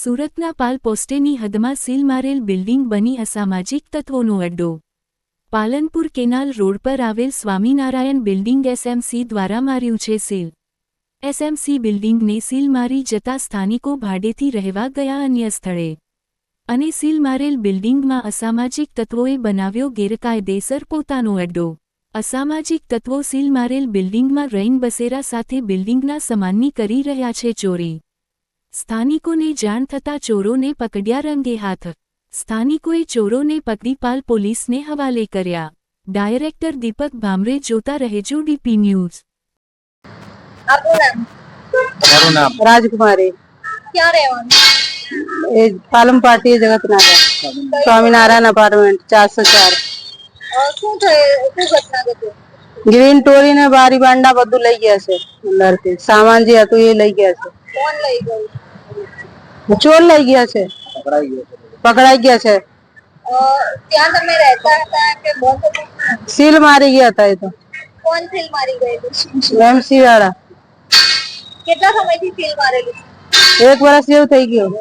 સુરતના પાલ પોસ્ટેની હદમાં seal મારેલ building બની અસામાજિક તત્વોનો અડ્ડો. પાલનપુર કેનાલ રોડ પર આવેલ સ્વામિનારાયણ બિલ્ડિંગ એસએમસી દ્વારા માર્યું છે સીલ. એસએમસી બિલ્ડિંગને સીલ મારી જતા સ્થાનિકો ભાડેથી રહેવા ગયા અન્ય સ્થળે. અને સીલ મારેલ બિલ્ડિંગમાં અસામાજિક તત્વોએ બનાવ્યો ગેરકાયદેસર પોતાનો અડ્ડો. અસામાજિક તત્વો સીલ મારેલ બિલ્ડિંગમાં રૈન બસેરા સાથે બિલ્ડિંગના સમાનની કરી રહ્યા છે ચોરી. સ્થાનિકોને જાણ થતાં ચોરોને પકડ્યા રંગે હાથ. સ્થાનિકોએ ચોરોને પકડી પાલ પોલીસને હવાલે કર્યા. ડાયરેક્ટર દીપક ભામરે જોતા રહેજો ડીપી ન્યૂઝ. મારું નામ. રાજકુમારી. ક્યાં રહેવાનું? એ પાલમ સ્વામિનારાયણ અપાર્ટમેન્ટ ચારસો ચાર. શું થયું? શું ઘટના ઘટી? ગ્રીન ટોરી ને બારી બાંડા બધું લઈ ગયા છે અંદરથી. સામાન જે હતું એ લઈ ગયા છે. કોણ લઈ ગયું? ચોર લઈ ગયા છે. પકડાઈ ગયો છે. પકડાઈ ગયા છે. ત્યાં તમે રહેતા હતા કે બોમ્બ સીલ મારી ગયા હતા એ તો. કોણ સીલ મારી ગયેલું? એમસી વાળા કેટલા સમયથી સીલ મારેલું? એક વર્ષ જેવું થઈ ગયું.